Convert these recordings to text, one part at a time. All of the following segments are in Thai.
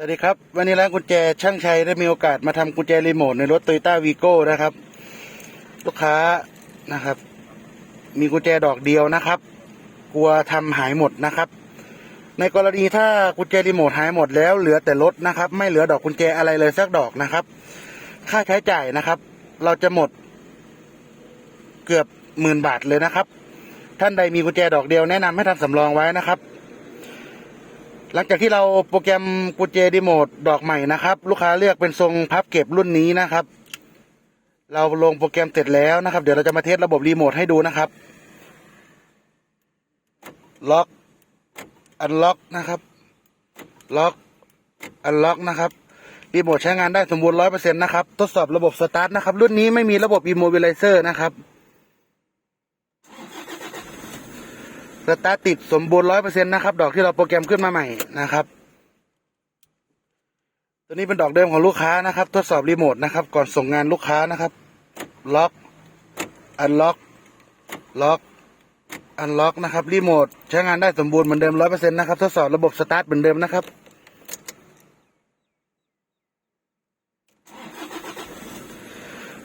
สวัสดีครับ วันนี้ร้านกุญแจช่างชัยได้มีโอกาสมาทำกุญแจรีโมทในรถโตโยต้าวีโก้นะครับ ลูกค้านะครับ มีกุญแจดอกเดียวนะครับ กลัวทำหายหมดนะครับ ในกรณีถ้ากุญแจรีโมทหายหมดแล้วเหลือแต่รถนะครับ ไม่เหลือดอกกุญแจอะไรเลยสักดอกนะครับ ค่าใช้จ่ายนะครับ เราจะหมด เกือบหมื่นบาทเลยนะครับ ท่านใดมีกุญแจดอกเดียวแนะนำให้ทำสำรองไว้นะครับ หลังจากที่เราโปรแกรมกุญแจรีโมทดอกใหม่นะครับ ลูกค้าเลือกเป็นทรงพับเก็บรุ่นนี้นะครับ เราลงโปรแกรมเสร็จแล้วนะครับ เดี๋ยวเราจะมาเทสระบบรีโมทให้ดูนะครับ ล็อก อันล็อกนะครับ ล็อก อันล็อกนะครับรีโมทใช้งานได้สมบูรณ์ร้อยเปอร์เซ็นต์นะครับ ทดสอบระบบสตาร์ทนะครับ รุ่นนี้ไม่มีระบบอิโมบิลไลเซอร์นะครับ สตาร์ติดสมบูรณ์ร้อยเปอร์เซ็นต์นะครับ ดอกที่เราโปรแกรมขึ้นมาใหม่นะครับ ตัวนี้เป็นดอกเดิมของลูกค้านะครับ ทดสอบรีโมทนะครับ ก่อนส่งงานลูกค้านะครับ ล็อก อันล็อก ล็อกอันล็อกนะครับรีโมทใช้งานได้สมบูรณ์เหมือนเดิมร้อยเปอร์เซ็นต์นะครับ ทดสอบระบบสตาร์ทเหมือนเดิมนะครับ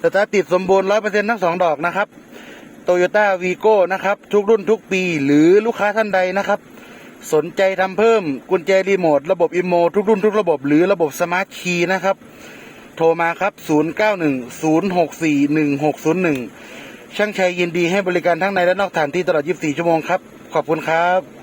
สตาร์ทติดสมบูรณ์ร้อยเปอร์เซ็นต์ทั้งสองดอกนะครับ โตโยต้าวีโก้นะครับ ทุกรุ่นทุกปีหรือลูกค้าท่านใดนะครับ สนใจทำเพิ่มกุญแจรีโมท ระบบอิโมทุกรุ่นทุกระบบหรือระบบสมาร์ทคีย์นะครับ โทรมาครับ 0910641601 ช่างชัยยินดีให้บริการทั้งในและนอกสถานที่ตลอด 24 ชั่วโมงครับ ขอบคุณครับ